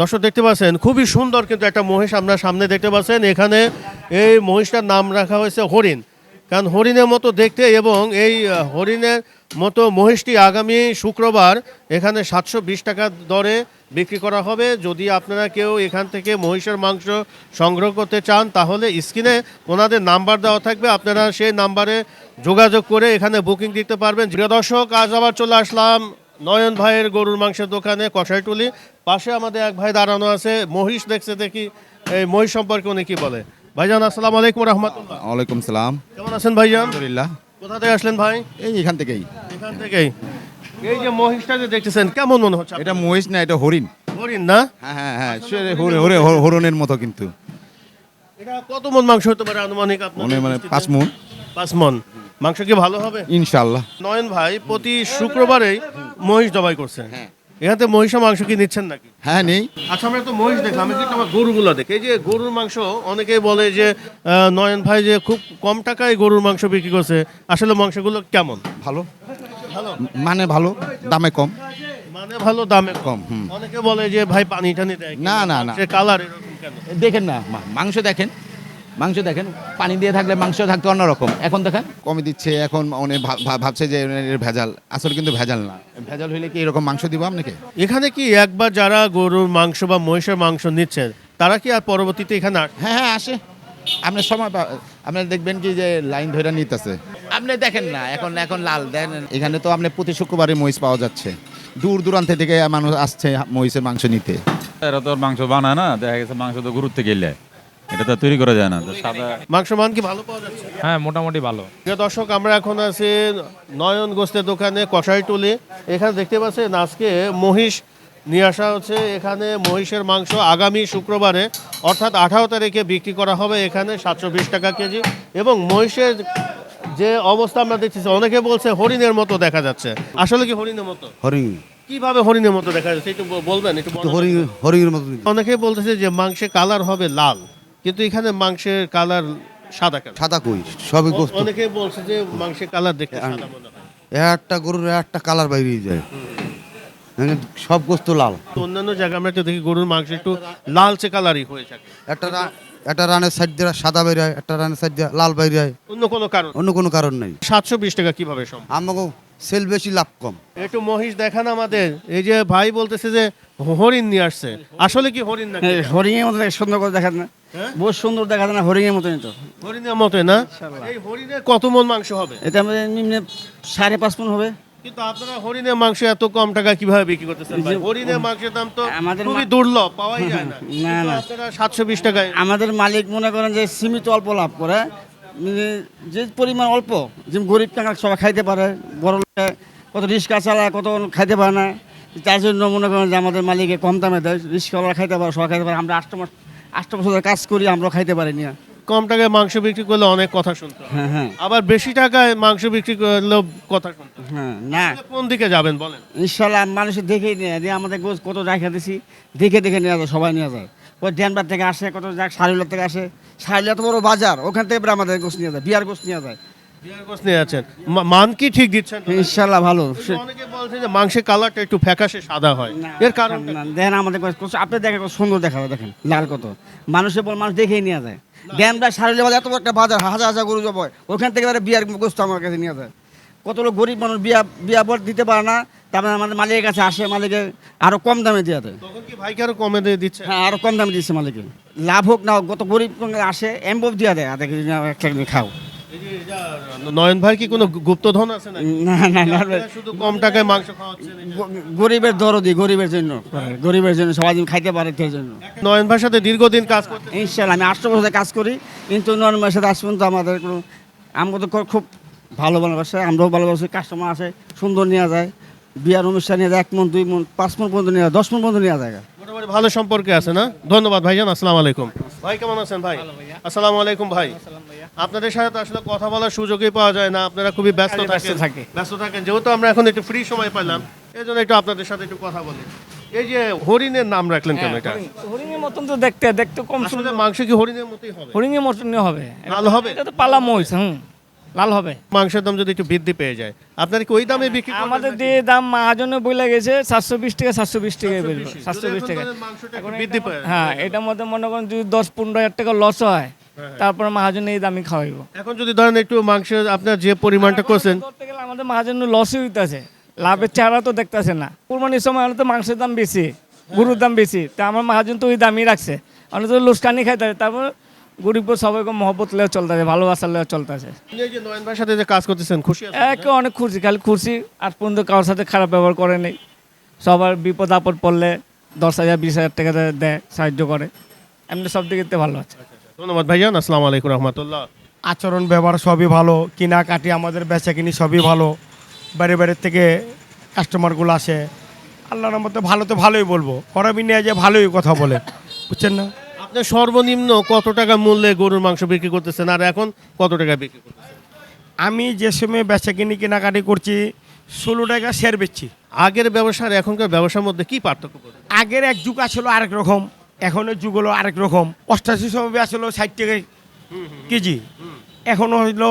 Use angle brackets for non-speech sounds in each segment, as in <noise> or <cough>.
দর্শক দেখতে পাচ্ছেন, খুবই সুন্দর কিন্তু একটা মহিষ আপনার সামনে দেখতে পাচ্ছেন। এখানে এই মহিষটার নাম রাখা হয়েছে হরিণ। কারণ হরিণের মতো দেখতে এবং এই হরিণের মতো মহিষটি আগামী শুক্রবার এখানে সাতশো বিশ টাকা দরে বিক্রি করা হবে। যদি আপনারা কেউ এখান থেকে মহিষের মাংস সংগ্রহ করতে চান, তাহলে স্ক্রিনে ওনাদের নাম্বার দেওয়া থাকবে। আপনারা সেই নাম্বারে যোগাযোগ করে এখানে বুকিং দিতে পারবেন। প্রিয় দর্শক, আজ আবার চলে আসলাম নয়ন ভাইয়ের গরুর মাংসের দোকানে কষাইটুলি পাশে আমাদের এক ভাই দাঁড়ানো আছে। মহিষ দেখছে দেখি এই মহিষ সম্পর্কে উনি কি বলে? ভাইজান আসসালামু আলাইকুম রহমতুল্লাহ ওয়ালাইকুম সালাম। কেমন আছেন ভাইজান? আলহামদুলিল্লাহ। কোথা থেকে আসলেন ভাই? এই এখান থেকেই। এখান থেকেই। এই যে মহিষটা যে দেখতেছেন কেমন মনে হচ্ছে এটা মহিষ না এটা হরিণ। হরিণ না? হ্যাঁ হ্যাঁ হ্যাঁ সে হরি- হরি- হর- হরিণের মতো কিন্তু। এটা কত মন মাংস হতে পারে আনুমানিক আপনার মনে মানে পাঁচ মন। পাঁচ মন। মাংস কি ভালো হবে? ইনশাল্লাহ নয়ন ভাই প্রতি শুক্রবারেই মহিষ জবাই করছেন। এখান থেকে মহিষের মাংস কি নিচ্ছেন নাকি? হ্যাঁ নেই। আচ্ছা আমরা তো মহিষ দেখলাম আমি কিন্তু আমার গরুগুলো দেখি। এই যে গরুর মাংস অনেকেই বলে যে নয়ন ভাই যে খুব কম টাকায় গরুর মাংস বিক্রি করছে আসলে মাংসগুলো কেমন? ভালো। ভালো? মানে ভালো দামে কম। মানে ভালো দামে কম। অনেকে বলে যে ভাই পানি টানি দেয় না, না, না। কালার এরকম দেখেন না মাংস দেখেন। মাংস দেখেন পানি দিয়ে থাকলে মাংস থাকতো অন্যরকম। এখন দেখেন? কমে দিচ্ছে এখন অনেক ভাব- ভাব- ভাবছে যে ভেজাল। আসলে কিন্তু ভেজাল না। ভেজাল হইলে কি এরকম মাংস দিব আপনাকে? এখানে কি একবার যারা গরুর মাংস বা মহিষের মাংস নিচ্ছেন তারা কি আর পরবর্তীতে এখানে হ্যাঁ হ্যাঁ আসে। আপনার সময় আপনার দেখবেন কি যে লাইন ধরে নিতেছে। আপনি দেখেন না এখন এখন লাল দেন। এখানে তো আপনি প্রতি শুক্রবারে মহিষ পাওয়া যাচ্ছে। দূর দূরান্ত থেকে মানুষ আসছে মহিষের মাংস নিতে। এরা তো আর মাংস বানায় না দেখা গেছে মাংস তো গরুর থেকে এলে এটা তো তৈরি করা যায় না সাদা মাংস মান কি ভালো পাওয়া যাচ্ছে? হ্যাঁ মোটামুটি ভালো। প্রিয় দর্শক আমরা এখন আছি নয়ন গোস্তের দোকানে কষাইটুলি এখানে দেখতে পাচ্ছেন আজকে মহিষ নিয়ে আসা হচ্ছে। এখানে মহিষের মাংস আগামী শুক্রবারে অর্থাৎ আঠারো তারিখে বিক্রি করা হবে। এখানে সাতশো বিশ টাকা কেজি। এবং মহিষের যে অবস্থা আমরা দেখতেছি অনেকে বলছে হরিণের মতো দেখা যাচ্ছে। আসলে কি হরিণের মতো? হরিণ। কীভাবে হরিণের মতো দেখা যাচ্ছে? একটু বলবেন একটু হরিণ হরিণের মতো। অনেকে বলতেছে যে মাংসের কালার হবে লাল। কিন্তু এখানে মাংসের কালার সাদা কেন? সাদা কই? সবই গোস্ত। অনেকে বলছে যে মাংসের কালার দেখতে সাদা মনে হয়। একটা গরুর একটা কালার বাইরে যায়। এখানে সব গোস্ত লাল। অন্যান্য জায়গায় আমরা একটু দেখি গরুর মাংস একটু লালচে কালারই হয়ে থাকে। একটা একটা রানের সাইড দিয়ে সাদা বাইরে হয় একটা রানের সাইড দিয়ে লাল বাইরে হয়। অন্য কোনো কারণ? অন্য কোনো কারণ নেই। সাতশো বিশ টাকা কীভাবে সম্ভব? আমাকে সেল বেশি লাভ কম। একটু মহিষ দেখান আমাদের। এই যে ভাই বলতেছে যে হরিণ নিয়ে আসছে। আসলে কি হরিণ নাকি? হরিণের মতো সুন্দর করে দেখা যায় না। হ্যাঁ? বহুত সুন্দর দেখা যায় না হরিণের মতনই তো। হরিণের মতোই না? এই হরিণের কত মন মাংস হবে? এটা আমাদের নিম্নে সাড়ে পাঁচ মন হবে। কিন্তু আপনারা হরিণের মাংস এত কম টাকা কীভাবে বিক্রি করতেছেন হরিণের মাংসের দাম তো আমাদের খুবই দুর্লভ পাওয়াই যায় না। না, না। আপনারা সাতশো বিশ টাকায় আমাদের মালিক মনে করেন যে সীমিত অল্প লাভ করে। যে পরিমাণ অল্প যেমন গরিব টাকা সবাই খাইতে পারে বড় লোকে কত রিক্সা চালায় কত খাইতে পারে না তার জন্য মনে করেন যে আমাদের মালিকে কম দামে দেয় রিক্সাওয়ালা খাইতে পারে সবাই খাইতে পারে আমরা আষ্ট মাস আষ্ট বছরের কাজ করি আমরা খাইতে পারি না। কম টাকায় মাংস বিক্রি করলে অনেক কথা শুনতে হ্যাঁ। হ্যাঁ আবার বেশি টাকায় মাংস বিক্রি করলেও কথা শুনতে হ্যাঁ। না। কোন দিকে যাবেন বলেন? ইনশাল্লাহ মানুষের দেখেই নিয়ে আমাদের গোছ কত রাখা দিছি দেখে দেখে নেওয়া যায় সবাই নেওয়া যায়। কত ড্যানবার থেকে আসে কত যাক সারুলার থেকে আসে। সারুলা তো বড় বাজার ওখান থেকে এবার আমাদের গোছ নিয়ে যায় বিয়ার গোছ নিয়ে যায়। বিয়ার গোস নিয়ে আছেন মান কি ঠিক দিচ্ছেন? ইনশাল্লাহ ভালো। অনেকে বলছে যে মাংসের কালারটা একটু ফ্যাকাশে সাদা হয়। এর কারণ দেখেন আমাদের আপনি দেখেন কত সুন্দর দেখা যায় দেখেন লাল কত। মানুষের বল মানুষ দেখেই নিয়ে যায়। ড্যানবার সারুলা বাজার এত বড় একটা বাজার হাজার হাজার গরু জব ওখান থেকে এবারে বিয়ার গোছ আমার কাছে নিয়ে যায়। কত লোক গরিব মানুষ বিয়া বিয়া পর দিতে পারে না তারপরে আমাদের মালিকের কাছে আসে মালিকে আরও কম দামে দিয়ে দেয়। তখন কি ভাইকে আরও কমে দিয়ে দিচ্ছে? হ্যাঁ আরও কম দামে দিচ্ছে মালিকে লাভ হোক না হোক গত গরিব আসে এমবব দিয়ে দেয়। আধা কেজি না একটা কেজি খাও। নয়ন ভাই কি কোনো গুপ্তধন আছে না না না শুধু কম টাকায় মাংস গরিবের দরদি গরিবের জন্য। গরিবের জন্য সবাই যেন খাইতে পারে সেই জন্য। নয়ন ভাইয়ের সাথে দীর্ঘদিন কাজ করতে ইনশাল্লাহ আমি আটশো বছর কাজ করি কিন্তু নর্মাল সাথে আজ পর্যন্ত আমাদের কোনো আমাকে তো খুব ভালো ভালোবাসে আমরাও ভালোবাসি কাস্টমার আসে সুন্দর নেওয়া যায়। বিয়ার অনুষ্ঠান এক মন দুই মন পাঁচ মন পর্যন্ত নেওয়া দশ মন পর্যন্ত নেওয়া জায়গা মোটামুটি ভালো সম্পর্কে আছে না? ধন্যবাদ ভাইজান আসসালামু আলাইকুম। ভাই কেমন আছেন ভাই? আসসালামু আলাইকুম ভাই। আপনাদের সাথে তো আসলে কথা বলার সুযোগই পাওয়া যায় না আপনারা খুবই ব্যস্ত থাকেন। থাকি। ব্যস্ত থাকেন যেহেতু আমরা এখন একটু ফ্রি সময় পেলাম এই জন্য একটু আপনাদের সাথে একটু কথা বলি। এই যে হরিণের নাম রাখলেন কেন এটা? হরিণের মতন তো দেখতে দেখতে কম আসলে মাংস কি হরিণের মতোই হবে? হরিণের মতন হবে। ভালো হবে? এটা তো পালা মহিষ হুম। লাল হবে। মাংসের দাম যদি একটু বৃদ্ধি পেয়ে যায় আপনারা কি ওই দামে বিক্রি করবেন আমাদের দিয়ে দাম মাহাজনে বলে গেছে সাতশো বিশ টাকা সাতশো বিশ টাকা বেরবে সাতশো বিশ টাকা। বৃদ্ধি পায়। হ্যাঁ এটার মধ্যে মনে করেন যদি দশ পনেরো হাজার টাকা লস হয় তারপরে মাহাজনে এই দামই খাওয়াইবো। এখন যদি ধরেন একটু মাংস আপনার যে পরিমাণটা করছেন আমাদের মাহাজন্য লসই হইতেছে। লাভের চেহারা তো দেখতেছে না। কুরবানির সময় তো মাংসের দাম বেশি গরুর দাম বেশি। তা আমার মাহাজন তো ওই দামই রাখছে। অনেক তো লুসকানি খাইতে তারপর গরিব সবাইকে মহব্বত লেও চলতেছে ভালোবাসা লেও চলতেছে। এই যে নয়ন ভাইয়ের সাথে যে কাজ করতেছেন খুশি একে অনেক খুশি খালি খুশি আজ পর্যন্ত কারোর সাথে খারাপ ব্যবহার করে নেই। সবার বিপদ আপদ পড়লে দশ হাজার বিশ হাজার টাকা দেয় সাহায্য করে। এমনি সব দিকে ভালো আছে। ধন্যবাদ ভাইজান আসসালামু আলাইকুম রহমতুল্লাহ। আচরণ ব্যবহার সবই ভালো কেনাকাটি আমাদের বেচা কিনি সবই ভালো। বাইরে বাইরে থেকে কাস্টমারগুলো আসে। আল্লাহর মতো ভালো তো ভালোই বলব। খরাবি নিয়ে যে ভালোই কথা বলে বুঝছেন না? আপনি সর্বনিম্ন কত টাকা মূল্যে গরুর মাংস বিক্রি করতেছেন? আর এখন কত টাকা বিক্রি করতেছেন? আমি যে সময় বেচা কিনি কেনাকাটি করছি ষোলো টাকা শেয়ার বেচছি। আগের ব্যবসা আর এখনকার ব্যবসার মধ্যে কি পার্থক্য? আগের এক যুগ আসলো আরেক রকম এখনের যুগ হলো আরেক রকম। অষ্টাশি সময় আসলো ষাট টাকা কেজি। এখন হইল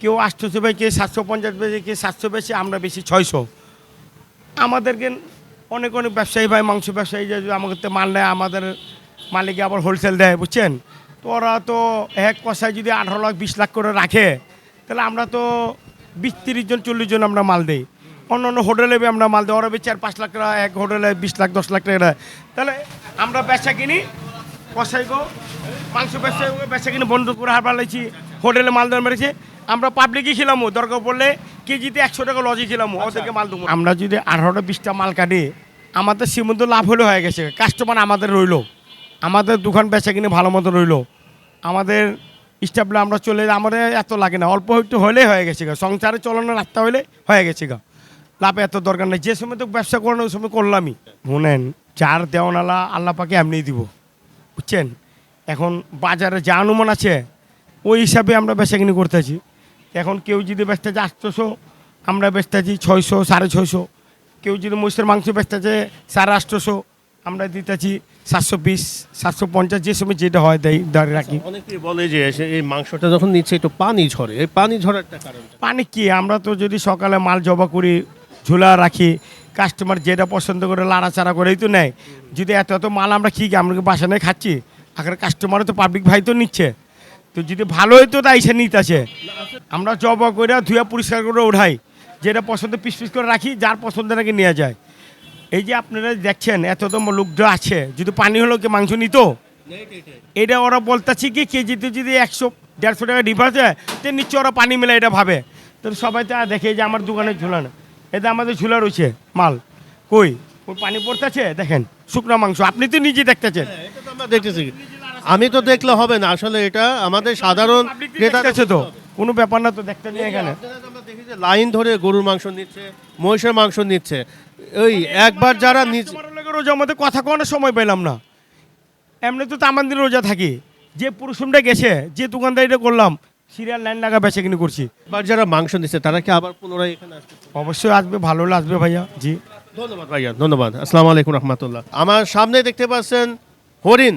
কেউ আটশোশো বেচে সাতশো পঞ্চাশ বেচে কেউ সাতশো বেচে আমরা বেশি ছয়শো। আমাদেরকে অনেক অনেক ব্যবসায়ী ভাই মাংস ব্যবসায়ী যে আমাদের মাল নেয় আমাদের মালিকে আবার হোলসেল দেয় বুঝছেন? তো ওরা তো এক কষায় যদি আঠারো লাখ বিশ লাখ করে রাখে তাহলে আমরা তো বিশ তিরিশ জন চল্লিশ জন আমরা মাল দিই। অন্য অন্য হোটেলে বি আমরা মাল দিই ওরা বি চার পাঁচ লাখ টাকা এক হোটেলে বিশ লাখ দশ লাখ টাকা তাহলে আমরা ব্যবসা কিনি কষাই গো মাংস ব্যবসা ব্যবসা কিনে বন্ধ করে হার পালাইছি হোটেলে মাল দেওয়া মেরেছে। আমরা পাবলিকই খেলামো দরকার পড়লে কেজিতে একশো টাকা লজে খেলামো ওদেরকে মাল দেবো আমরা যদি আঠারোটা বিশটা মাল কাটি আমাদের সীমন্ত লাভ হলে হয়ে গেছে কাস্টমার আমাদের রইল। আমাদের দোকান বেচা কিনে ভালো মতো রইল। আমাদের স্টাফলে আমরা চলে আমাদের এত লাগে না, অল্প একটু হলেই হয়ে গেছে গা। সংসারে চলানোর রাস্তা হলে হয়ে গেছে গা। লাভ এত দরকার নেই, যে সময় তো ব্যবসা করানো, ওই সময় করলামই। শুনেন যার দেওয়ানালা আল্লাহ পাকে এমনিই দিব, বুঝছেন? এখন বাজারে যা অনুমান আছে, ওই হিসাবে আমরা বেচাকিনি করতেছি এখন কেউ যদি বেচতেছে আটশোশো, আমরা বেচতেছি ছয়শো, সাড়ে ছয়শো। কেউ যদি মহিষের মাংস বেচতেছে সাড়ে আটশোশো আমরা দিতেছি সাতশো বিশ সাতশো পঞ্চাশ যে সময় যেটা হয় দেয় দাঁড়িয়ে রাখি। অনেকেই বলে যে এই মাংসটা যখন নিচ্ছে একটু পানি ঝরে। এই পানি কারণ পানি কি? আমরা তো যদি সকালে মাল জবা করি ঝোলা রাখি কাস্টমার যেটা পছন্দ করে লাড়াচাড়া করেই তো নেয়। যদি এত এত মাল আমরা কী আমরা বাসা নিয়ে খাচ্ছি? আগে কাস্টমারও তো পাবলিক ভাই তো নিচ্ছে। তো যদি ভালো হইতো তাই সে নিতেছে আমরা জবা করে ধুয়ে পরিষ্কার করে ওঠাই। যেটা পছন্দ পিস পিস করে রাখি যার পছন্দ নাকি নেওয়া যায়। এই যে আপনারা দেখছেন এত তো লোকজন আছে। যদি পানি হলো কি মাংস নিত? এটা ওরা বলতেছে কি কেজিতে যদি একশো দেড়শো টাকা ডিফারেন্স হয় তো নিশ্চয় ওরা পানি মেলে এটা ভাবে। তো সবাই তো দেখে যে আমার দোকানে ঝুলা না। এটা আমাদের ঝুলা রয়েছে মাল। কই? ওই পানি পড়তেছে? দেখেন শুকনো মাংস। আপনি তো নিজে দেখতেছেন। তো দেখতেছি। আমি তো দেখলে হবে না। আসলে এটা আমাদের সাধারণ ক্রেতা তো কোনো ব্যাপার না তো দেখতে নিয়ে এখানে। লাইন ধরে গরুর মাংস নিচ্ছে মহিষের মাংস নিচ্ছে। ওই একবার যারা লোকের রোজা মধ্যে কথা কোনো সময় পেলাম না। এমনি তো তামান দিন রোজা থাকি। যে পুরুষমটা গেছে যে দোকানদারিটা করলাম সিরিয়াল লাইন লাগা বেচা কিনে করছি। এবার যারা মাংস দিচ্ছে তারা কি আবার পুনরায় এখানে আসবে? অবশ্যই আসবে ভালো হলে আসবে ভাইয়া জি। ধন্যবাদ ভাইয়া ধন্যবাদ। আসসালামু আলাইকুম রহমতুল্লাহ। আমার সামনে দেখতে পাচ্ছেন হরিণ।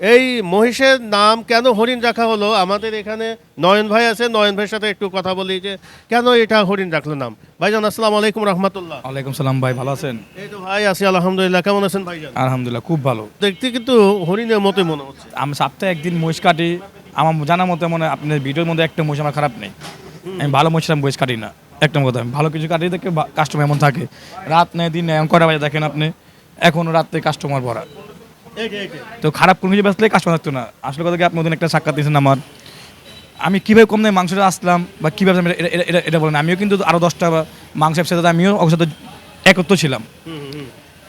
এই মহিষের নাম কেন হরিণ রাখা হলো? আমাদের এখানে নয়ন ভাই আছে নয়ন ভাইয়ের সাথে একটু কথা বলি যে কেন এটা হরিণ রাখল নাম? ভাইজান আসসালামু আলাইকুম রহমতুল্লাহ। ওয়ালাইকুম সালাম ভাই ভালো আছেন? এই তো ভাই আছি আলহামদুলিল্লাহ। কেমন আছেন ভাইজান? আলহামদুলিল্লাহ খুব ভালো। দেখতে কিন্তু হরিণের মতোই মনে হচ্ছে। আমি সপ্তাহে একদিন মহিষ কাটি আমার জানার মতে মনে আপনার ভিডিওর মধ্যে একটা মহিষ আমার খারাপ নেই। আমি ভালো মহিষ মহিষ কাটি না একটা কথা আমি ভালো কিছু কাটি দেখে কাস্টমার এমন থাকে। রাত নেই দিন নেই এমন কটা বাজে দেখেন আপনি এখনও রাত্রে কাস্টমার ভরা। তো খারাপ কোনো কিছু বেসলে কাস্টমার থাকতো না। আসলে কথা কি আপনি ওদিন একটা সাক্ষাৎ দিয়েছেন আমার। আমি কীভাবে কম দামে মাংসটা আসলাম বা কীভাবে আমি এটা- এটা- বলেন আমিও কিন্তু আরও দশটা মাংস সাথে আমিও ওর সাথে একত্র ছিলাম।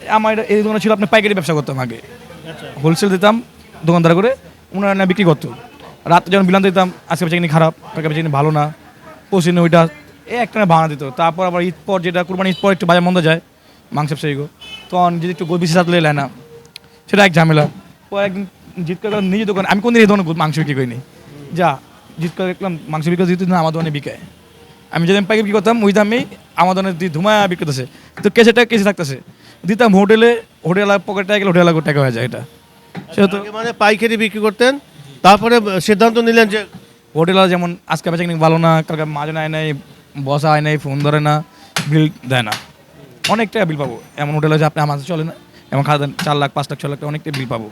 আমার এই দোকানে ছিল আপনি পাইকারি ব্যবসা করতাম আগে। হোলসেল দিতাম দোকানদার করে ওনারা না বিক্রি করতো। রাতে যখন বিলান দিতাম আজকে কিনি খারাপ বেচা কিনি ভালো না পশ্চিম ওইটা এ একটা না ভাড়া দিত। তারপর আবার ঈদ পর যেটা কুরবানি ঈদ পর একটু বাজার মন্দ যায় মাংস ব্যবসায়ীগো তখন যদি একটু গোল বেশি সাথে নেয় না। সেটা এক ঝামেলা। ও একদিন জিত করে নিজের দোকান আমি কোনদিন এই দোকানে মাংস বিক্রি করিনি। যা জিত করে দেখলাম মাংস বিক্রি না আমার দোকানে বিকায়। আমি যেদিন পাইকারি বিক্রি করতাম ওই দামেই আমার দোকানে দিয়ে ধুমা বিক্রি করতেছে। তো কেসেটা কেসে থাকতেছে। দিতাম হোটেলে হোটেল পকেটে গেলে হোটেল টাকা হয়ে যায় এটা। সেহেতু মানে পাইকারি বিক্রি করতেন তারপরে সিদ্ধান্ত নিলেন যে হোটেল যেমন আজকে বেচা কিনে ভালো না কালকে মাঝে আয় নাই বসা আয় নাই ফোন ধরে না বিল দেয় না। অনেক টাকা বিল পাবো। এমন হোটেল আছে আপনি আমার চলে না। এমন খাওয়া দেন চার লাখ, পাঁচ লাখ ছ লাখ অনেকটা বিল পাবো।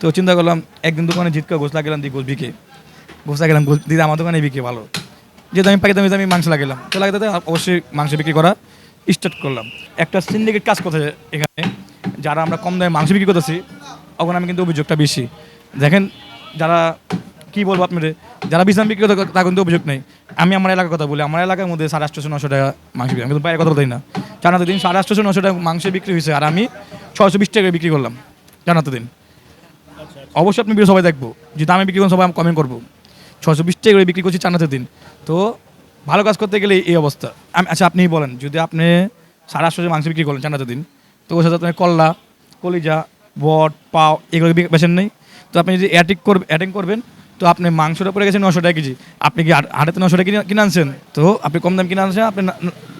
তো চিন্তা করলাম, একদিন দোকানে জিতকে গোস গেলাম দিদি গোস বিকে। গোসলা গেলাম দিদি আমার দোকানে বিকে ভালো। যেহেতু আমি পাকি দামি আমি মাংস লাগালাম তো লাগাতে অবশ্যই মাংস বিক্রি করা স্টার্ট করলাম। একটা সিন্ডিকেট কাজ করতেছে এখানে, যারা আমরা কম দামে মাংস বিক্রি করতেছি, তখন আমি কিন্তু অভিযোগটা বেশি। দেখেন, যারা কি বলব আপনাদের যারা বিশ্রাম বিক্রি করতে তা কিন্তু অভিযোগ নেই। আমি আমার এলাকার কথা বলি, আমার এলাকার মধ্যে সাড়ে আটশোশো, নশো টাকা মাংস বিক্রি আমি কিন্তু বাইরে কথা বলি না। জানাতে দিন সাড়ে আটশোশো, নশো টাকা মাংস বিক্রি হয়েছে আর আমি ছশো বিশ টাকা বিক্রি করলাম। জানাতে দিন অবশ্যই আপনি সবাই দেখব। যে দামে বিক্রি করুন, সবাই আমি কমেন্ট করব। ছশো বিশ টাকা করে বিক্রি করছি জানাতে দিন তো ভালো কাজ করতে গেলে এই অবস্থা। আমি আচ্ছা আপনিই বলেন, যদি আপনি সাড়ে আটশো মাংস বিক্রি করলেন জানাতে দিন তো ওর সাথে আপনি কল্লা, কলিজা, বট, পাও, এগুলো বেছেন নেই? তো আপনি যদি অ্যাটিক করবেন অ্যাটিং করবেন তো আপনি মাংসটা পড়ে গেছেন নশো টাকা কেজি। আপনি কি হাট- হাটেতে নশো টাকা কিনে- আনছেন? তো আপনি কম দাম কিনে আনছেন, আপনি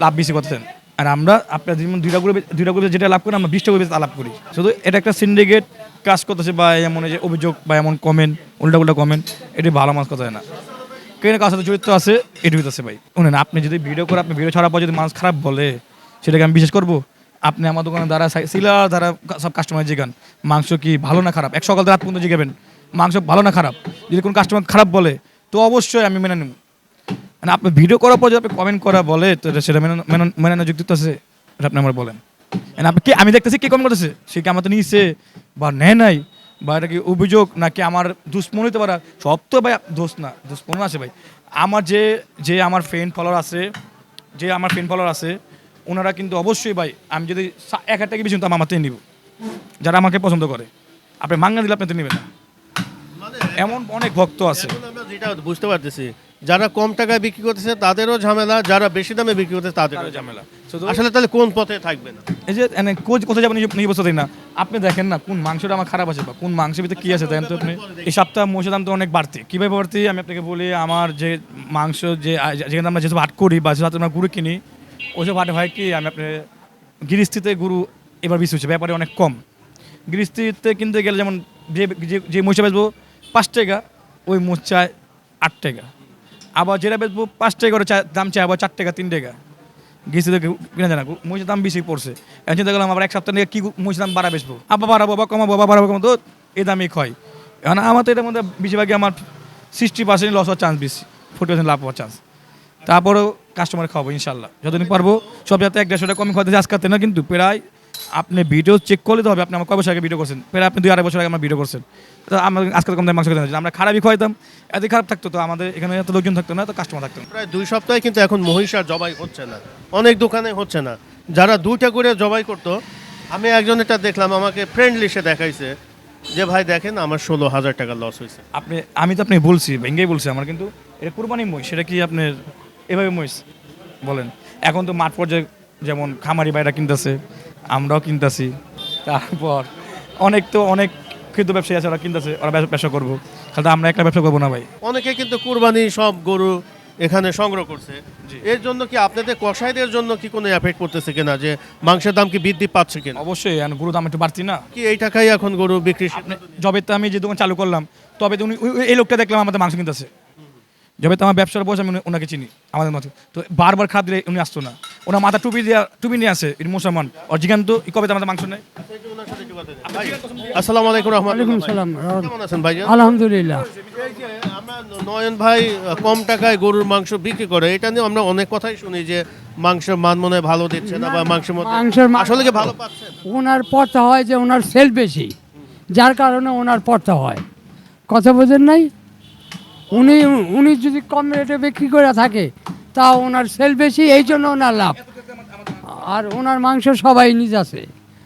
লাভ বেশি করতেছেন। আর আমরা আপনার যেমন দুইটা গ্রুপে দুইটা গ্রুপে যেটা লাভ করি, আমরা বিশটা গ্রুপে লাভ করি। শুধু এটা একটা সিন্ডিকেট কাজ করতেছে বা এমন যে অভিযোগ বা এমন কমেন্ট উল্টা উল্টা কমেন্ট এটি ভালো মাছ কথা না। কেন কার সাথে জড়িত আছে, এটি হইতেছে ভাই। শুনেন আপনি যদি ভিডিও করে, আপনি ভিডিও ছাড়ার পর যদি মাছ খারাপ বলে, সেটাকে আমি বিশ্বাস করব। আপনি আমার দোকানে দ্বারা সিলার দ্বারা সব কাস্টমার জিগান মাংস কি ভালো না খারাপ? এক সকাল রাত পর্যন্ত জিগাবেন মাংস ভালো না খারাপ, যদি কোনো কাস্টমার খারাপ বলে, তো অবশ্যই আমি মেনে নেব। মানে আপনি ভিডিও করার পর যদি আপনি কমেন্ট করা বলে, তো সেটা মেনে মেনে- মেনে নেওয়ার যুক্তি আছে, এটা আপনি আমার বলেন। And আপনি কি আমি দেখতেছি কে কমেন্ট করতেছে, সে কি আমার তো নিয়েছে, বা নেয় নাই, বা এটা কি অভিযোগ, নাকি আমার দুশ্মন হতে পারে? সব তো ভাই দোষ না, দুশ্মন আছে ভাই। আমার যে যে আমার ফ্রেন্ড ফলোয়ার আছে, যে আমার ফ্রেন্ড ফলোয়ার আছে, ওনারা কিন্তু অবশ্যই ভাই, আমি যদি এক হাজার টাকা বেশি নিতাম, আমার থেকে নিব। যারা আমাকে পছন্দ করে। আপনি মাঙ্গা দিলে আপনি তো নেবেন না। এমন অনেক ভক্ত আছে। এখন আমরা যেটা বুঝতে পারতেছি যারা কম টাকায় বিক্রি করতেছে তাদেরও ঝামেলা যারা বেশি দামে বিক্রি করতেছে তাদেরও ঝামেলা। আসলে তাহলে কোন পথে থাকবে না? এই যে এনে কোচ কোথায় যাবেন নিজে বসে না। আপনি দেখেন না কোন মাংসটা আমার খারাপ আছে বা কোন মাংসের ভিতরে কি আছে দেখেন তো আপনি এই সপ্তাহ মহিষের দাম তো অনেক বাড়তি। কীভাবে বাড়তি? আমি আপনাকে বলি আমার যে মাংস যে যেখানে আমরা যেসব হাট করি বা যেসব আমরা গুরু কিনি ওসব হাটে হয় কি আমি আপনি গিরিস্তিতে গুরু এবার বেশি হচ্ছে ব্যাপারে অনেক কম। গিরিস্তিতে কিনতে গেলে যেমন যে যে- যে মহিষা বেচবো পাঁচ টাকা, ওই মোষ চায় আট টাকা। আবার যেটা বেচবো, পাঁচ টাকা করে দাম চায় আবার চার টাকা, তিন টাকা। গেছি দেখে কিনা জানা মহিষের দাম বেশি পড়ছে। এখন চিন্তা করলাম, আবার এক সপ্তাহ নিয়ে কী মহিষের দাম বাড়া বেচবো। আবার বাড়াবো বা কমাবো বা বাড়াবো, কমাবো এই দামই ক্ষয়। এখন আমার তো এটার মধ্যে বেশিরভাগই আমার সিক্সটি পার্সেন্ট লস হওয়ার চান্স বেশি ফোর্টি পার্সেন্ট লাভ হওয়ার চান্স তারপরেও কাস্টমার খাওয়াবো ইনশাল্লাহ যতদিন পারব, সব যাতে এক দেড়শো টাকা কমে খাওয়াতে আজকাতে না কিন্তু, প্রায় আপনি ভিডিও চেক করলে তো হবে আপনি আমার কয় বছর আগে ভিডিও করছেন? প্রায় আপনি দুই আড়াই বছর আগে আমার ভিডিও করছেন। তো আমরা আজকে কম দামে মাংস খেতে আমরা খারাপই খাওয়াইতাম এত খারাপ থাকতো তো আমাদের এখানে এত লোকজন থাকতো না তো কাস্টমার থাকতো প্রায় দুই সপ্তাহে কিন্তু এখন মহিষ আর জবাই হচ্ছে না। অনেক দোকানে হচ্ছে না। যারা দুইটা করে জবাই করতো আমি একজন একজনেরটা দেখলাম আমাকে ফ্রেন্ড লিস্টে দেখাইছে যে ভাই দেখেন আমার ষোলো হাজার টাকা লস হয়েছে। আপনি আমি তো আপনি বলছি ভেঙ্গেই বলছি আমার কিন্তু এটা কুরবানি মহিষ সেটা কি আপনার এভাবে মহিষ বলেন? এখন তো মাঠ পর্যায়ে যেমন খামারি বাইরা কিনতেছে আমরাও কিনতেছি। তারপর অনেক তো অনেক ক্ষুদ্র ব্যবসায়ী আছে ওরা কিনতেছে ওরা ব্যবসা- করব। খালি তো আমরা একটা ব্যবসা করব না ভাই। অনেকে কিন্তু কুরবানি সব গরু এখানে সংগ্রহ করছে। এর জন্য কি আপনাদের কসাইদের জন্য কি কোনো এফেক্ট করতেছে কিনা? যে মাংসের দাম কি বৃদ্ধি পাচ্ছে কিনা? অবশ্যই এখন গরু দাম একটু বাড়তি না? কি এই টাকাই এখন গরু বিক্রি যবে তো আমি যে দোকান চালু করলাম তবে উনি এই লোকটা দেখলাম আমাদের মাংস কিনতেছে। যবে তো আমার ব্যবসার বসে আমি ওনাকে চিনি আমাদের মতো তো বারবার খারাপ দিলে উনি আসতো না। ওনার মাথা টুপি দিয়ে টুপি নিয়ে আসে মুসলমান। আর জিগান তো কবে আমাদের মাংস নেই। আসসালামু আলাইকুম রহমতুল্লাহ। সালাম কেমন আছেন ভাইজান? আলহামদুলিল্লাহ। নয়ন ভাই কম টাকায় গরুর মাংস বিক্রি করে এটা নিয়ে আমরা অনেক কথাই শুনি যে মাংসের মান মনে হয় ভালো দিচ্ছে না বা মাংসের মাংসের আসলে কি ভালো পাচ্ছেন ওনার পড়তে হয় যে ওনার সেল বেশি যার কারণে ওনার পড়তে হয়। কথা বোঝেন নাই? উনি উনি যদি কম রেটে বিক্রি করে থাকে তা ওনার সেল বেশি এই জন্য ওনার লাভ। আর ওনার মাংস সবাই নিজ আছে।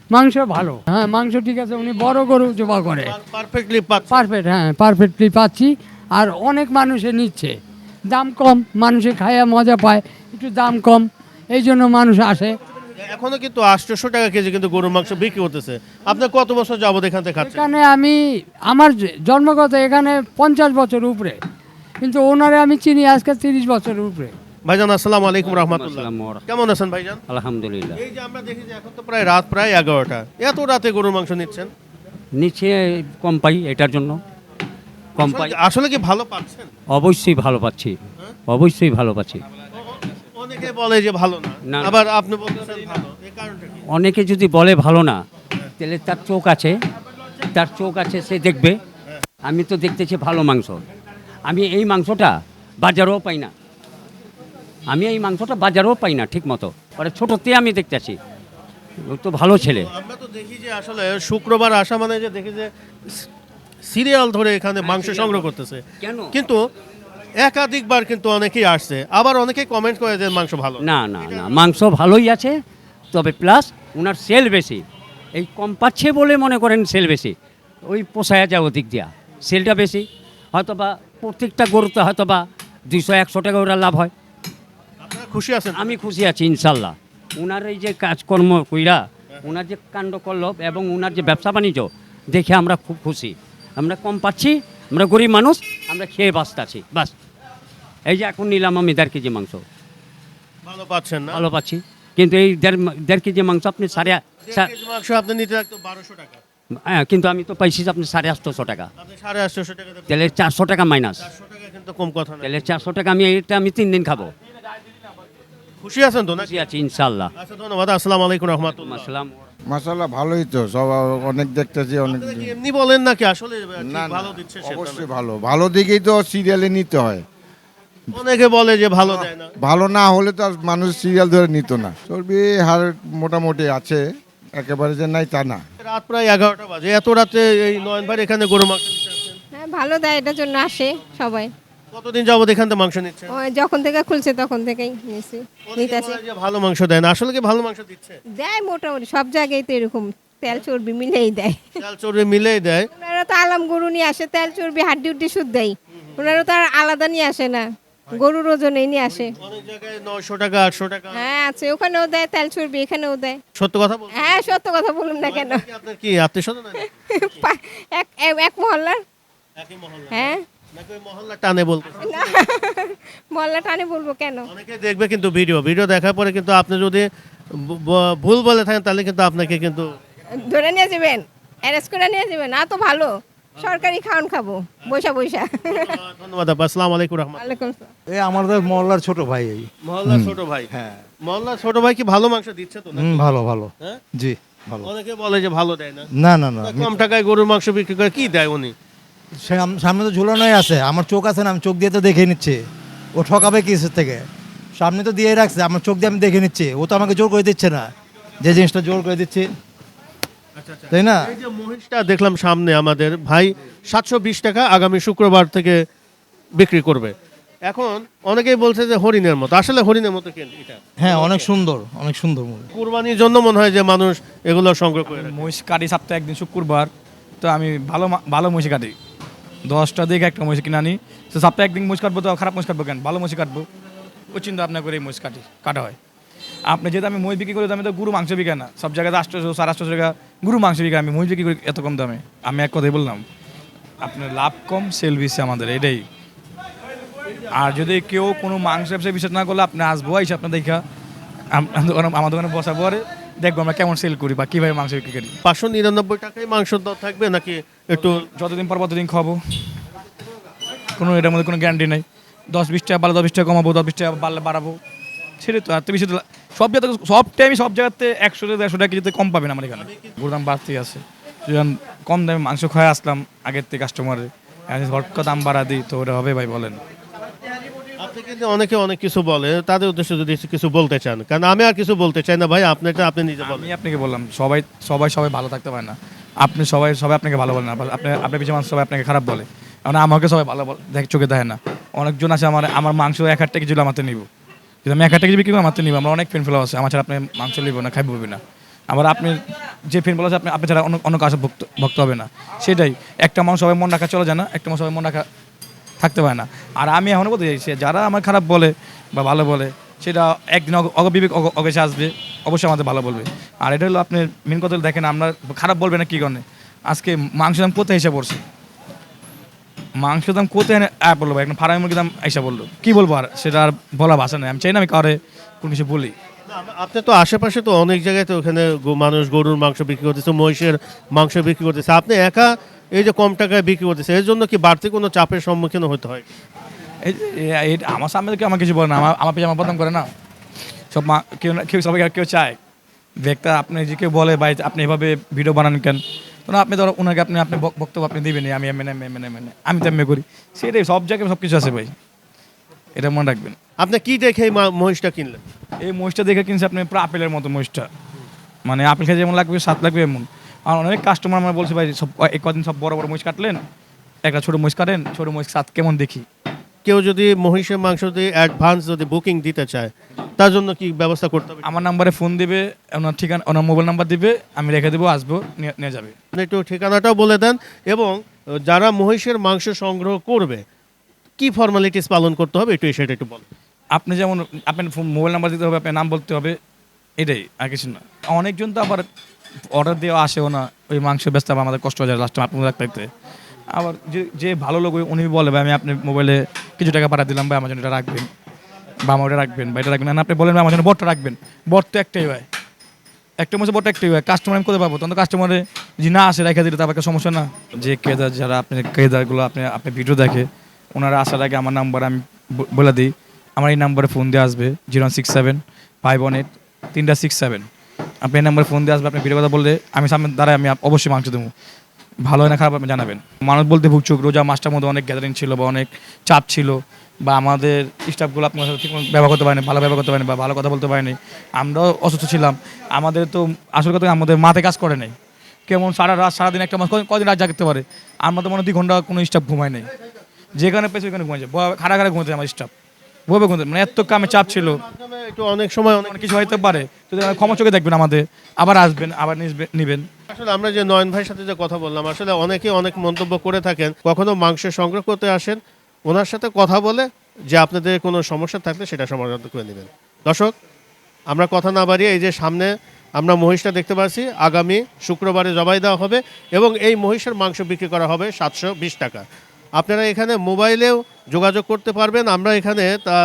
মাংস ভালো। হ্যাঁ মাংস ঠিক আছে উনি বড় গরু জবা করে। পারফেক্টলি পারফেক্ট হ্যাঁ পারফেক্টলি পাচ্ছি। আর অনেক মানুষে নিচ্ছে। দাম কম মানুষে খায়া মজা পায় একটু দাম কম এই জন্য মানুষ আসে। এখনও কিন্তু আটশোশো টাকা কেজি কিন্তু গরুর মাংস বিক্রি করতেছে। আপনি কত বছর যাবত এখান থেকে খাচ্ছেন? এখানে আমি আমার জন্মগত এখানে পঞ্চাশ বছর উপরে কিন্তু ওনারে আমি চিনি আজকে তিরিশ বছর উপরে। ভাইজান আসসালামু আলাইকুম রহমতুল্লাহ। কেমন আছেন ভাইজান? আলহামদুলিল্লাহ। এই যে আমরা দেখি যে এখন তো প্রায় রাত প্রায় এগারোটা। এত রাতে গরুর মাংস নিচ্ছেন? নিচে কম পাই এটার জন্য। কোম্পানি আসলে- আসলে কি ভালো পাচ্ছেন? অবশ্যই ভালো পাচ্ছি। অবশ্যই ভালো পাচ্ছি। অনেকে বলে যে ভালো না। আবার আপনি বলতেছেন ভালো। এই কারণটা কি? অনেকে যদি বলে ভালো না তাহলে তার চোখ আছে। তার চোখ আছে সে দেখবে। আমি তো দেখতেছি ভালো মাংস। আমি এই মাংসটা বাজারেও পাই না। আমি এই মাংসটা বাজারেও পাই না ঠিক মতো ওরা ছোটোতে আমি দেখতেছি। তো ভালো ছেলে। আমরা তো দেখি যে আসলে শুক্রবার আসা মানে যে দেখি যে সিরিয়াল ধরে এখানে মাংস সংগ্রহ করতেছে। কেন? কিন্তু একাধিকবার কিন্তু অনেকেই আসছে। আবার অনেকেই কমেন্ট করে যে মাংস ভালো না। না না মাংস ভালোই আছে তবে প্লাস ওনার সেল বেশি। এই কম পাচ্ছে বলে মনে করেন সেল বেশি। ওই পোষায় যায় ওদিক দিয়া। সেলটা বেশি। হয়তো বা প্রত্যেকটা গরুতে হয়তো বা দুইশো একশো টাকা ওরা লাভ হয়। খুশি আছেন? আমি খুশি আছি ইনশাল্লাহ। ওনার এই যে কাজকর্ম কইরা ওনার যে কাণ্ড কল্লব এবং ওনার যে ব্যবসা বাণিজ্য দেখে আমরা খুব খুশি। আমরা কম পাচ্ছি আমরা গরিব মানুষ আমরা খেয়ে বাঁচতে আছি বাস। এই যে এখন নিলাম আমি দেড় কেজি মাংস। ভালো পাচ্ছেন না? ভালো পাচ্ছি। কিন্তু এই দেড় দেড় কেজি মাংস আপনি সাড়ে মাংস আপনি নিতে লাগতো বারোশো টাকা। হ্যাঁ কিন্তু আমি তো পাইছি আপনি সাড়ে আটশোশো টাকা। সাড়ে আটশোশো টাকা তাহলে চারশো টাকা মাইনাস। কিন্তু কম কথা তাহলে চারশো টাকা আমি এটা আমি তিন দিন খাব। খুশি আছেন তো না আছি ইনশাল্লাহ আচ্ছা ধন্যবাদ। আসসালামু আলাইকুম রহমতুল্লাহ। আসসালাম। মাসাল্লাহ ভালোই তো সব অনেক দেখতেছি অনেক এমনি বলেন নাকি? আসলে ভালো দিচ্ছে অবশ্যই ভালো। ভালো দিকেই তো সিরিয়ালে নিতে হয়। অনেকে বলে যে ভালো দেয় না। ভালো না হলে তো আর মানুষ সিরিয়াল ধরে নিত না। চর্বি হার মোটামুটি আছে একেবারে যে নাই তা না। রাত প্রায় এগারোটা বাজে। এত রাতে এই নয়ন ভাই এখানে গরু মাংস হ্যাঁ ভালো দেয় এটার জন্য আসে সবাই। কতদিন যাবত এখান থেকে মাংস নিচ্ছেন? ও যখন থেকে খুলছে তখন থেকেই নিয়েছি অনেকে নিতে আসি। ভালো মাংস দেয় না? আসলে কি ভালো মাংস দিচ্ছে? দেয় মোটামুটি সব জায়গায় তো এরকম তেল চর্বি মিলেই দেয়। চাল চর্বি মিলেই দেয়। ওনারা তো আলাম গরু নিয়ে আসে তেল চর্বি হাড্ডি উড্ডি সুদ দেয়। ওনারা তো আর আলাদা নিয়ে আসে না গরুর ওজনেই নিয়ে আসে। অনেক জায়গায় নয়শো টাকা আটশো টাকা। হ্যাঁ আছে ওখানেও দেয় তেল চর্বি এখানেও দেয়। সত্য কথা বলছেন? হ্যাঁ সত্য কথা বলুন না কেন? আপনার কি আত্মীয় স্বজন এক এক- এক মহল্লার? একই মহল্লা হ্যাঁ। নাকি ওই মহল্লা টানে বলতেছেন না মহল্লা টানে বলব কেন? অনেকে দেখবে কিন্তু ভিডিও। ভিডিও দেখার পরে কিন্তু আপনি যদি ব- ব- ভুল বলে থাকেন তাহলে কিন্তু আপনাকে কিন্তু ধরে নিয়ে যাবেন অ্যারেস্ট করে নিয়ে যাবেন না তো ভালো। সরকারি খাওয়ান খাব বৈশা বৈশা ধন্যবাদ আপা। আসসালামু আলাইকুম রহমান ওয়ালাইকুম আসসালাম। এই আমাদের মহল্লার ছোট ভাই এই। মহল্লা ছোট ভাই? হ্যাঁ। মহল্লা ছোট ভাই কি ভালো মাংস দিচ্ছে তো না হুম ভালো ভালো। হ্যাঁ? জি ভালো। অনেকে বলে যে ভালো দেয় না। না না না। কম টাকায় গরুর মাংস বিক্রি করে কি দেয় উনি? সামনে তো ঝুলানোই আছে। আমার চোখ আছে না আমি চোখ দিয়ে তো দেখে নিচ্ছি। ও ঠকাবে কিসের থেকে? সামনে তো দিয়ে রাখছে আমার চোখ দিয়ে আমি দেখে নিচ্ছি। ও তো আমাকে জোর করে দিচ্ছে না। যে জিনিসটা জোর করে দিচ্ছে। তাই না? এই যে মহিষটা দেখলাম সামনে আমাদের ভাই সাতশো বিশ টাকা আগামী শুক্রবার থেকে বিক্রি করবে। এখন অনেকেই বলছে যে হরিণের মতো। আসলে হরিণের মতো কেন এটা? হ্যাঁ অনেক সুন্দর অনেক সুন্দর মুভি কুরবানির জন্য মনে হয় যে মানুষ এগুলো সংগ্রহ করে রাখে। মহিষ কাটি সপ্তাহে একদিন শুক্রবার তো আমি ভালো মা- ভালো মহিষ কাটি। দশটা দিকে একটা মহিষ কিনে আনি। তো সপ্তাহে একদিন মহিষ কাটবো তো খারাপ মহিষ কাটবো কেন? ভালো মহিষ কাটবো। ওই চিন্তা ভাবনা করে এই মহিষ কাটি, কাটা হয়। আপনি যেহেতু আমি মহিষ বিক্রি করি আমি তো গুরু মাংস বিকে না। সব জায়গায় আটশোশো সাড়ে আটশোশো টাকা গুরু মাংস বিকে, আমি মহিষ বিক্রি করি এত কম দামে। আমি এক কথাই বললাম, আপনার লাভ কম সেল বেশি আমাদের, এটাই। আর যদি কেউ কোনো মাংস ব্যবসায় বিশ্বাস না করলে আপনি আসব এসে আপনার দেখা। আম- আমার দোকানে বসার পরে দেখব আমরা কেমন সেল করি বা কীভাবে মাংস বিক্রি করি। পাঁচশো নিরানব্বই টাকায় মাংসের দর থাকবে নাকি একটু যতদিন পর ততদিন খাব। কোনো এটার মধ্যে কোনো গ্যারান্টি নেই। দশ বিশ টাকা বাড়লে দশ বিশ টাকা কমাবো দশ বিশ টাকা বাড়লে বাড়াবো। সেটাই তো আর তো বেশি সব জায়গাতে সব টাইমে সব জায়গাতে একশো থেকে দেড়শো টাকা কেজিতে কম পাবেন আমার এখানে। গরুর দাম বাড়তি আছে। যখন কম দামে মাংস খাওয়া আসলাম আগের থেকে কাস্টমারের হটকা দাম বাড়া দিই তো ওটা হবে ভাই বলেন। আপনি কিন্তু অনেকে অনেক কিছু বলে, তাদের উদ্দেশ্যে যদি কিছু বলতে চান। কারণ আমি আর কিছু বলতে চাই না ভাই, আপনারটা আপনি নিজে বলেন। আমি আপনাকে বললাম, সবাই সবাই সবাই ভালো থাকতে পারে না। আপনি সবাই সবাই আপনাকে ভালো বলেন না। আপনি আপনার পিছিয়ে মানুষ, সবাই আপনাকে খারাপ বলে। কারণ আমাকে সবাই ভালো বলে, দেখ, চোখে দেখে না। অনেকজন আছে আমার আমার মাংস এক হাজার টাকা ছিল আমাতে নিব। যদি আমি এক হাজার টাকা বিক্রি করি আমাতে নিব। আমার অনেক ফ্রেন্ড ফেলো আছে। আমার ছাড়া আপনি মাংস নিব না, খাইব না। আবার আপনি যে ফ্রেন্ড ফেলো আছে, আপনি আপনি ছাড়া অন্য অন্য কাছে ভক্ত ভক্ত হবে না। সেটাই। একটা মানুষ সবাই মন রাখা চলে যায় না। একটা মানুষ সবাই মন রাখা থাকতে পারে না। আর আমি এখনও বলতে চাইছি যারা আমার খারাপ বলে বা ভালো বলে, সেটা একদিন অগ- অগবিবেক অগ- অগেছে আসবে, অবশ্যই আমাদের ভালো বলবে। আর এটা হলো আপনি মেন কথা দেখেন আমরা খারাপ বলবে না কী কারণে? আজকে মাংস দাম কোথায় এসে পড়ছে? মাংস দাম কোথায় আয় বলব এখন ফার্মের মুরগির দাম এসে বলল কি বলব আর, সেটা আর বলা ভাষা নেই। আমি চাই না আমি কারে কোনো কিছু বলি। আপনি তো আশেপাশে তো অনেক জায়গায় তো ওখানে মানুষ গরুর মাংস বিক্রি করতেছে, মহিষের মাংস বিক্রি করতেছে। আপনি একা এই যে কম টাকায় বিক্রি করতেছে এর জন্য কি বাড়তি কোনো চাপের সম্মুখীন হতে হয়? এই এই- আমার সামনে কেউ আমাকে কিছু বলে না আমার আমার পেয়ে আমার বদনাম করে না। সব মা কেউ না কেউ সবাই কেউ চায়। একটা আপনি যে কেউ বলে ভাই আপনি এভাবে ভিডিও বানান কেন? তো না আপনি ধরো ওনাকে আপনি আপনি বক- বক্তব্য আপনি দিবেন আমি এমএন এমএন এমএন আমি তো এমএ করি। সেটাই সব জায়গায় সব কিছু আছে ভাই। এটা মনে রাখবেন। আপনি কি দেখে এই মা- মহিষটা কিনলেন? এই মহিষটা দেখে কিনছে আপনি পুরো আপেলের মতো মহিষটা। মানে আপেল খেয়ে যেমন লাগবে স্বাদ লাগবে এমন। আর অনেক কাস্টমার আমার বলছে ভাই সব এই কদিন সব বড় বড় মহিষ কাটলেন? একটা ছোটো মহিষ কাটেন ছোটো মহিষ স্বাদ কেমন দেখি? কেউ যদি মহিষের মাংস দিয়ে অ্যাডভান্স যদি বুকিং দিতে চায় তার জন্য কি ব্যবস্থা করতে হবে? আমার নাম্বারে ফোন দিবে ওনার ঠিকানা ওনার মোবাইল নাম্বার দিবে আমি রেখে দেবো আসব নিয়ে যাবে। আপনি একটু ঠিকানাটাও বলে দেন এবং যারা মহিষের মাংস সংগ্রহ করবে কি ফর্মালিটিস পালন করতে হবে একটু সেটা একটু বলেন। আপনি যেমন আপনার মোবাইল নাম্বার দিতে হবে আপনার নাম বলতে হবে এটাই আর কিছু না। অনেকজন তো আবার অর্ডার দেওয়া আসেও না। ওই মাংস ব্যস্ত আমাদের কষ্ট হয়ে যায় লাস্টে আপনার রাখতে রাখতে আবার যে যে ভালো লোক উনি বলে, ভাই, আমি আপনি মোবাইলে কিছু টাকা পাঠা দিলাম, ভাই আমার জন্য এটা রাখবেন। বা আমার ওটা রাখবেন, বা এটা রাখবেন। না আপনি বলেন, ভাই আমার জন্য বটটা রাখবেন। বট তো একটাই হয় একটা মাসে বটটা একটাই হয় কাস্টমার আমি করতে পারব তখন কাস্টমারে যদি না আসে, রেখে দিলে তার সমস্যা না। যে কেদার, যারা আপনি কেদারগুলো, আপনি আপনি ভিডিও দেখে, ওনারা আসার আগে আমার নাম্বার আমি বলে দিই। আমার এই নাম্বারে ফোন দিয়ে আসবে zero six seven five one eight তিনটা সিক্স সেভেন আপনি এই নাম্বারে ফোন দিয়ে আসবে, আপনি ভিডিও কথা বললে আমি সামনে দাঁড়ায় আমি অবশ্যই মাংস দেবো। ভালো হয় না খারাপ আপনি জানাবেন। মানুষ বলতে ভুগচুক, রোজা মাসটার মধ্যে অনেক গ্যাদারিং ছিল বা অনেক চাপ ছিল বা আমাদের স্টাফগুলো আপনার সাথে ঠিক ব্যবহার করতে পারেনি, ভালো ব্যবহার করতে পারেনি বা ভালো কথা বলতে পারেনি, আমরাও অসুস্থ ছিলাম। আমাদের তো আসল কথা আমাদের মাথায় কাজ করে নাই। কেমন সারা রাত, সারাদিন একটা মাস কদিন- রাত জাগতে পারে? আমরা তো মনে দুই ঘণ্টা কোনো স্টাফ ঘুমায় নাই। যেখানে পেয়েছে ওইখানে ঘুমাইছে খাড়া খাড়া ঘুমাতে আমার স্টাফ বলবে ঘুমাতে মানে এত কামে চাপ ছিল। একটু অনেক সময় অনেক কিছু হইতে পারে যদি ক্ষমা চোখে দেখবেন আমাদের আবার আসবেন আবার নিবেন। আসলে আমরা যে নয়ন ভাইয়ের সাথে যে কথা বললাম আসলে অনেকে অনেক মন্তব্য করে থাকেন কখনো মাংস সংগ্রহ করতে আসেন ওনার সাথে কথা বলে যে আপনাদের কোনো সমস্যা থাকলে সেটা সমাধান করে নেবেন। দর্শক আমরা কথা না বাড়িয়ে এই যে সামনে আমরা মহিষটা দেখতে পাচ্ছি আগামী শুক্রবারে জবাই দেওয়া হবে এবং এই মহিষের মাংস বিক্রি করা হবে সাতশো বিশ টাকা। আপনারা এখানে মোবাইলেও যোগাযোগ করতে পারবেন। আমরা এখানে তা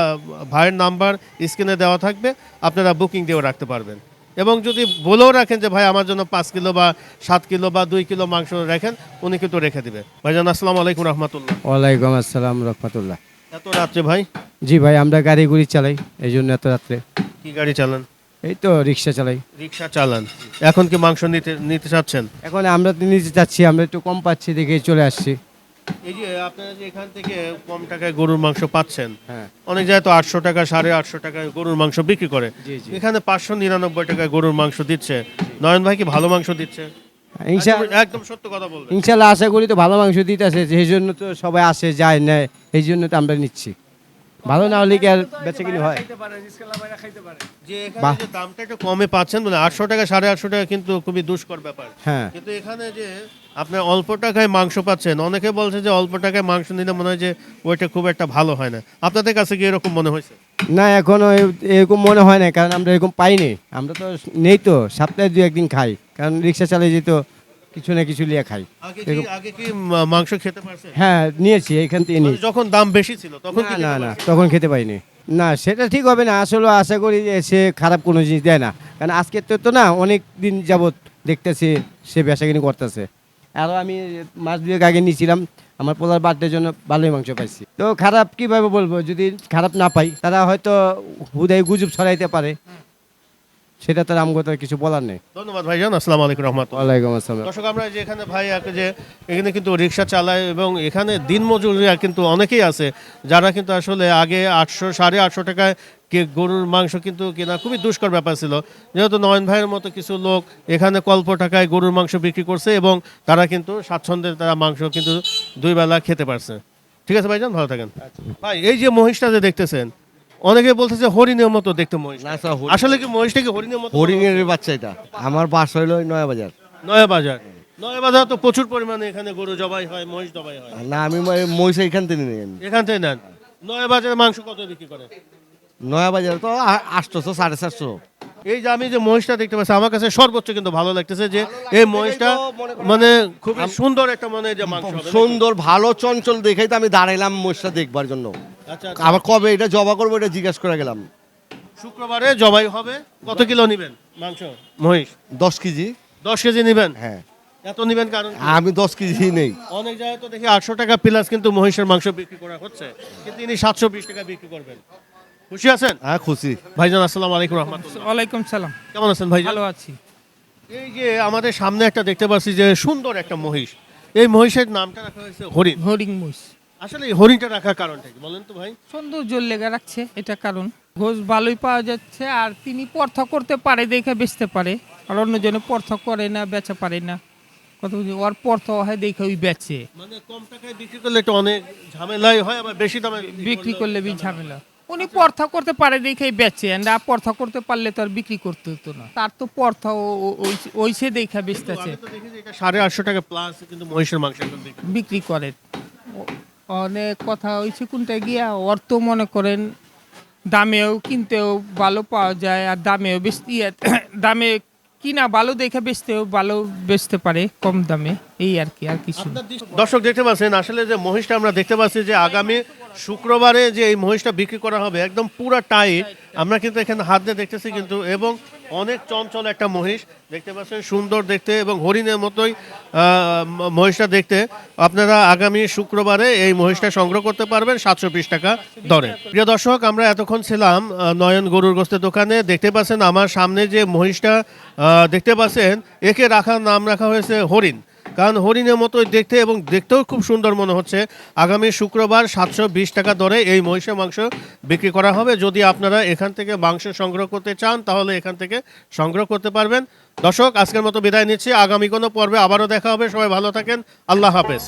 ভাইয়ের নাম্বার স্ক্রিনে দেওয়া থাকবে। আপনারা বুকিং দিয়েও রাখতে পারবেন। এবং যদি বলেও রাখেন যে ভাই আমার জন্য পাঁচ কিলো বা সাত কিলো বা দুই কিলো মাংস রাখেন উনি কিন্তু রেখে দিবে। ভাইজান আসসালামু আলাইকুম রহমতুল্লাহ। ওয়ালাইকুম আসসালাম রহমতুল্লাহ। এত রাত্রে ভাই? জি ভাই আমরা গাড়ি গুড়ি চালাই এই জন্য এত রাত্রে। কি গাড়ি চালান? এই তো রিক্সা চালাই। রিক্সা চালান। এখন কি মাংস নিতে নিতে চাচ্ছেন? এখন আমরা তো নিচে যাচ্ছি আমরা একটু কম পাচ্ছি দেখে চলে আসছি। এই যে আপনারা যে এখান থেকে কম টাকায় গরুর মাংস পাচ্ছেন হ্যাঁ। অনেক জায়গায় তো আটশো টাকা সাড়ে আটশো টাকায় গরুর মাংস বিক্রি করে। এখানে পাঁচশো নিরানব্বই টাকায় গরুর মাংস দিচ্ছে। নয়ন ভাই কি ভালো মাংস দিচ্ছে? একদম সত্য কথা বলবেন। ইনশাল্লাহ আশা করি তো ভালো মাংস দিতেছে সেই জন্য তো সবাই আসে যায় নেয় এই জন্য তো আমরা নিচ্ছি। ভালো না হলে কি আর বেচে কিনে হয় যে এখানে যে দামটা একটু কমে পাচ্ছেন মানে আটশো টাকা সাড়ে আটশো টাকা কিন্তু খুবই দুষ্কর ব্যাপার। হ্যাঁ। কিন্তু এখানে যে আপনার অল্প টাকায় মাংস পাচ্ছেন অনেকে বলছে যে অল্প টাকায় মাংস নিলে মনে হয় যে ওইটা খুব একটা ভালো হয় না। আপনাদের কাছে কি এরকম মনে হয়েছে? না এখনও এরকম মনে হয় না কারণ আমরা এরকম পাইনি। আমরা তো নেই তো সপ্তাহে দু একদিন খাই কারণ রিক্সা চালিয়ে যেত কিছু না কিছু নিয়ে খাই। আগে কি আগে কি মাংস খেতে পারছেন হ্যাঁ নিয়েছি এখান থেকে নিয়েছি। যখন দাম বেশি ছিল তখন না না না তখন খেতে পাইনি না সেটা ঠিক হবে না। আসলে আশা করি যে সে খারাপ কোনো জিনিস দেয় না। কারণ আজকে তো তো না অনেক দিন যাবৎ দেখতেছি সে বেচাকিনি করতেছে। আরও আমি মাস দুয়েক আগে নিয়েছিলাম। আমার পোলার বার্থডের জন্য ভালোই মাংস পাইছি। তো খারাপ কীভাবে বলব? যদি খারাপ না পাই তারা হয়তো হুদায় গুজব ছড়াইতে পারে। সেটা তার আমগত কিছু বলার নেই। ধন্যবাদ ভাই ভাইজান আসসালামু আলাইকুম রহমতুল্লাহ। ওয়ালাইকুম আসসালাম। দর্শক আমরা যে এখানে ভাই যে এখানে কিন্তু রিক্সা চালায় এবং এখানে দিনমজুরিয়া কিন্তু অনেকেই আছে যারা কিন্তু আসলে আগে আটশো সাড়ে আটশো টাকায় কে গরুর মাংস কিন্তু কেনা খুবই দুষ্কর ব্যাপার ছিল। যেহেতু নয়ন ভাইয়ের মতো কিছু লোক এখানে কল্প টাকায় গরুর মাংস বিক্রি করছে এবং তারা কিন্তু স্বাচ্ছন্দ্যে তারা মাংস কিন্তু দুই বেলা খেতে পারছে। ঠিক আছে ভাইজান ভালো থাকেন। ভাই এই যে মহিষটা যে দেখতেছেন অনেকে বলতেছে হরিণের মতো দেখতে মহিষ। আসলে কি মহিষটা কি হরিণের মতো? হরিণের বাচ্চা এটা। আমার বাস হইল নয়া বাজার নয়া বাজার নয়া বাজার তো প্রচুর পরিমাণে এখানে গরু জবাই হয় মহিষ জবাই হয়। না আমি মহিষ এখান থেকে নিয়ে এখান থেকে নেন। নয়া বাজারে মাংস কত বিক্রি করে? নয়া বাজার তো আটশোশো সাড়ে চারশো এই যে আমি যে মহিষটা দেখতে পাচ্ছি আমার কাছে সর্বোচ্চ কিন্তু ভালো লাগতেছে যে এই মহিষটা মানে খুব সুন্দর একটা মানে যে মাংস সুন্দর ভালো চঞ্চল দেখেই তো আমি দাঁড়াইলাম মহিষটা দেখবার জন্য। আচ্ছা আচ্ছা। আবার কবে এটা জবা করব এটা জিজ্ঞাসা করে গেলাম। শুক্রবারে জবাই হবে। কত কিলো নেবেন মাংস মহিষ? দশ কেজি। দশ কেজি নেবেন? হ্যাঁ। এত নেবেন কারণ আমি দশ কেজি নেই। অনেক জায়গায় তো দেখি আটশো টাকা প্লাস কিন্তু মহিষের মাংস বিক্রি করা হচ্ছে। কিন্তু ইনি সাতশো বিশ টাকা বিক্রি করবেন। খুশি আছেন? হ্যাঁ খুশি। ভাইজান আসসালামু আলাইকুম রহমতুল্লাহ। ওয়ালাইকুম সালাম। কেমন আছেন ভাই ভালো আছি। এই যে আমাদের সামনে একটা দেখতে পাচ্ছি যে সুন্দর একটা মহিষ। এই মহিষের নামটা রাখা হয়েছে হরিণ। হরিণ মহিষ। আসলে এই হরিণটা রাখার কারণটা কি বলেন তো ভাই? সৌন্দর্য লেগে রাখছে এটা কারণ। ঘোষ ভালোই পাওয়া যাচ্ছে আর তিনি পর্থা করতে পারে দেখে বেচতে পারে। আর অন্য অন্যজনে পর্থা করে না বেচা পারে না। কত? ওর পর্থা হয় দেখে ওই বেচে। মানে কম টাকায় বিক্রি করলে একটু অনেক ঝামেলাই হয় আবার বেশি দামে বিক্রি করলে বি ঝামেলা। উনি পর্থা করতে পারে দেখেই বেচে আর পর্থা করতে পারলে তো আর বিক্রি করতে হতো না। তার তো পর্থা ওই- ওইসে দেখা বেচতেছে। সাড়ে আটশো টাকা প্লাস কিন্তু মহিষের মাংস বিক্রি করে। অনেক কথা হয়েছে কোনটা গিয়া অর্থ মনে করেন দামেও কিনতেও ভালো পাওয়া যায় আর দামেও বেশি <coughs> দামে কিনা ভালো দেখে বেচতেও ভালো বেচতে পারে কম দামে এই আর কি আর কিছু দর্শক দেখতে পাচ্ছেন আসলে যে মহিষটা আমরা দেখতে পাচ্ছি যে আগামী শুক্রবারে যে এই মহিষটা বিক্রি করা হবে, একদম পুরো টাইট। আমরা কিন্তু এখানে হাত দিয়ে দেখতেছি কিন্তু, এবং অনেক চঞ্চল একটা মহিষ। দেখতে পাচ্ছেন, সুন্দর দেখতে এবং হরিণের মতোই মহিষটা দেখতে। আপনারা আগামী শুক্রবারে এই মহিষটা সংগ্রহ করতে পারবেন সাতশো বিশ টাকা দরে। প্রিয় দর্শক, আমরা এতক্ষণ ছিলাম নয়ন গরুর গোস্তের দোকানে। দেখতে পাচ্ছেন, আমার সামনে যে মহিষটা দেখতে পাচ্ছেন, একে রাখার নাম রাখা হয়েছে হরিণ। কারণ হরিণের মতোই দেখতে এবং দেখতেও খুব সুন্দর মনে হচ্ছে। আগামী শুক্রবার সাতশো বিশ টাকা দরে এই মহিষের মাংস বিক্রি করা হবে। যদি আপনারা এখান থেকে মাংস সংগ্রহ করতে চান, তাহলে এখান থেকে সংগ্রহ করতে পারবেন। দর্শক, আজকের মতো বিদায় নিচ্ছি। আগামী কোনো পর্বে আবারও দেখা হবে। সবাই ভালো থাকেন। আল্লাহ হাফেজ।